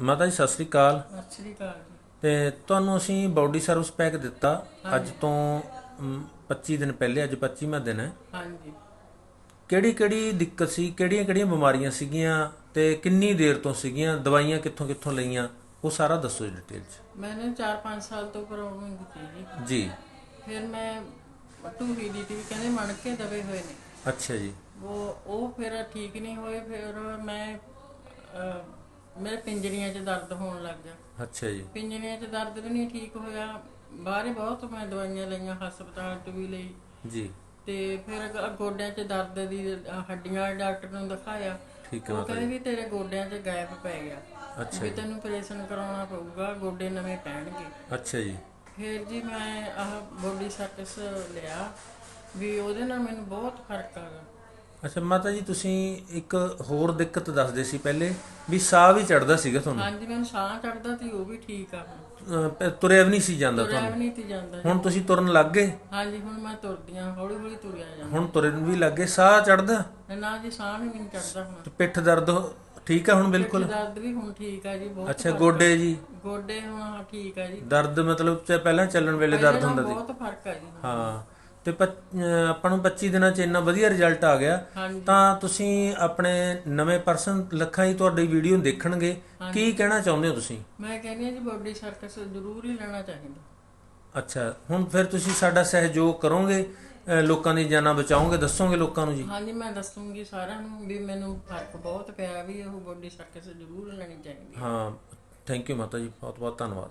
ਮਾਤਾ ਜੀ ਸਤਿ ਸ੍ਰੀ ਅਕਾਲ। ਸਤਿ ਸ਼੍ਰੀ ਅਕਾਲ ਜੀ। ਤੇ ਤੁਹਾਨੂੰ ਅਸੀਂ ਬਾਡੀ ਸਰਵਿਸ ਪੈਕ ਦਿੱਤਾ। ਅੱਜ ਤੋਂ ਮ, 25 ਦਿਨ ਪਹਿਲੇ ਅੱਜ 25ਵਾਂ ਦਿਨ ਹੈ। ਹਾਂਜੀ। ਕਿਹੜੀ ਕਿਹੜੀ ਦਿੱਕਤ ਸੀ? ਕਿਹੜੀਆਂ ਕਿਹੜੀਆਂ ਬਿਮਾਰੀਆਂ ਸੀਗੀਆਂ? ਤੇ ਕਿੰਨੀ ਦੇਰ ਤੋਂ ਸੀਗੀਆਂ? ਦਵਾਈਆਂ ਕਿੱਥੋਂ ਕਿੱਥੋਂ ਲਈਆਂ? ਉਹ ਸਾਰਾ ਦੱਸੋ ਜੀ ਡਿਟੇਲ ਚ। ਮੈंने 4-5 ਸਾਲ ਤੋਂ ਪ੍ਰੋਬਲਮ ਕੀਤੀ ਜੀ। ਜੀ। ਫਿਰ ਮੈਂ ਟੂਹੀ ਦੀ ਟੀ ਕਹਿੰਦੇ ਮਣਕੇ ਦਬੇ ਹੋਏ ਨੇ। ਅੱਛਾ ਜੀ। ਉਹ ਉਹ ਫਿਰ ਠੀਕ ਨਹੀਂ ਹੋਏ। ਫਿਰ ਮੈਂ ਅਹ, ਮੇਰੇ ਪਿੰਜਰੀਆਂ 'ਚ ਦਰਦ ਹੋਣ ਲੱਗ ਗਿਆ। ਅੱਛਾ ਜੀ। ਪਿੰਜਰੀਆਂ 'ਚ ਦਰਦ ਵੀ ਨਹੀਂ ਠੀਕ ਹੋਇਆ। ਬਾਹਰੇ ਬਹੁਤ ਮੈਂ ਦਵਾਈਆਂ ਲਈਆਂ ਹਸਪਤਾਲ 'ਚ ਵੀ ਲਈ। ਜੀ। ਤੇ ਫਿਰ ਗੋਡਿਆਂ 'ਚ ਦਰਦ ਦੀ ਹੱਡੀਆਂ ਵਾਲੇ ਡਾਕਟਰ ਨੂੰ ਦਿਖਾਇਆ। ਠੀਕ ਹੈ ਉਹ ਕਹਿੰਦੇ ਵੀ ਤੇਰੇ ਗੋਡਿਆਂ 'ਚ ਗੈਪ ਪੈ ਗਿਆ। ਅੱਛਾ ਵੀ ਤੈਨੂੰ ਆਪਰੇਸ਼ਨ ਕਰਾਉਣਾ ਪਊਗਾ ਗੋਡੇ ਨਵੇਂ ਪੈਣਗੇ। ਅੱਛਾ ਜੀ। ਫਿਰ ਜੀ ਮੈਂ ਆਹ ਬੋਡੀ ਸਰਕਸ ਲਿਆ। ਵੀ ਉਹਦੇ ਨਾਲ ਮੈਨੂੰ ਬਹੁਤ ਫ਼ਰਕ ਆ। ਗਿਆ ਅੱਛਾ ਮਾਤਾ ਜੀ ਤੁਸੀਂ ਇੱਕ ਹੋਰ ਦਿੱਕਤ ਦੱਸਦੇ ਸੀ ਪਹਿਲੇ ਵੀ ਸਾਹ ਵੀ ਚੜਦਾ ਸੀਗਾ ਤੁਹਾਨੂੰ? ਹਾਂਜੀ ਮੈਨੂੰ ਸਾਹ ਚੜਦਾ ਸੀ ਉਹ ਵੀ ਠੀਕ ਆ। ਹੁਣ ਅ, ਪ- ਤੁਰਿਆ ਵੀ ਨਹੀਂ ਸੀ ਜਾਂਦਾ ਤੁਰਿਆ ਤੁਹਾਨੂੰ? ਵੀ ਨਹੀਂ ਤੀ ਜਾਂਦਾ ਹੁਣ ਤੁਸੀਂ ਤੁਰਨ ਲੱਗ ਗਏ? ਹਾਂਜੀ ਹੁਣ ਮੈਂ ਤੁਰਦੀ ਹੌਲੀ ਹੌਲੀ ਤੁਰਿਆ ਜਾਂਦਾ। ਹੁਣ ਤੁਰਨ ਵੀ ਲੱਗ ਗਏ। ਸਾਹ ਚੜਦਾ ਨਾ ਜੀ ਸਾਹ ਵੀ ਨਹੀਂ ਚੜਦਾ ਹੁਣ। ਤੇ ਪਿੱਠ ਦਰਦ ਹੋ- ਠੀਕ ਆ ਹੁਣ ਬਿਲਕੁਲ? ਦਰਦ ਵੀ ਹੁਣ ਠੀਕ ਆ ਜੀ ਬਹੁਤ ਅੱਛਾ ਗੋਡੇ ਜੀ? ਗੋਡੇ ਹੁਣ ਠੀਕ ਆ ਜੀ। ਦਰਦ ਮਤਲਬ ਚ ਪਹਿਲਾਂ ਚੱਲਣ ਵੇਲੇ ਦਰਦ ਹੁੰਦਾ ਸੀ? ਬਹੁਤ ਫ਼ਰਕ ਆ ਜੀ ਹੁਣ। ਹਾਂ। ਤੇ ਆਪਾਂ ਨੂੰ 25 ਦਿਨਾਂ ਚ ਇੰਨਾ ਵਧੀਆ ਰਿਜ਼ਲਟ ਆ ਗਿਆ। ਤਾਂ ਤੁਸੀਂ ਆਪਣੇ ਨਵੇਂ ਪਰਸਨ ਲੱਖਾਂ ਹੀ ਤੁਹਾਡੀ ਵੀਡੀਓ ਦੇਖਣਗੇ। ਕੀ ਕਹਿਣਾ ਚਾਹੁੰਦੇ ਹੋ ਤੁਸੀਂ? ਮੈਂ ਕਹਿੰਦੀ ਹਾਂ ਜੀ ਬੋਡੀ ਸਰਕਸ ਜ਼ਰੂਰ ਹੀ ਲੈਣਾ ਚਾਹੀਦਾ। ਅੱਛਾ ਹੁਣ ਫਿਰ ਤੁਸੀਂ ਸਾਡਾ ਸਹਿਯੋਗ ਕਰੋਗੇ ਲੋਕਾਂ ਦੀ ਜਾਨਾਂ ਬਚਾਓਗੇ ਦੱਸੋਗੇ ਲੋਕਾਂ ਨੂੰ ਜੀ? ਹਾਂਜੀ ਮੈਂ ਦੱਸੂਗੀ ਸਾਰਿਆਂ ਨੂੰ ਵੀ ਮੈਨੂੰ ਫ਼ਰਕ ਬਹੁਤ ਪਿਆ ਵੀ ਉਹ ਬੋਡੀ ਸਰਕਸ ਜ਼ਰੂਰ ਲੈਣੀ ਚਾਹੀਦੀ ਹਾਂ। ਥੈਂਕ ਯੂ ਮਾਤਾ ਜੀ ਬਹੁਤ ਬਹੁਤ ਧੰਨਵਾਦ।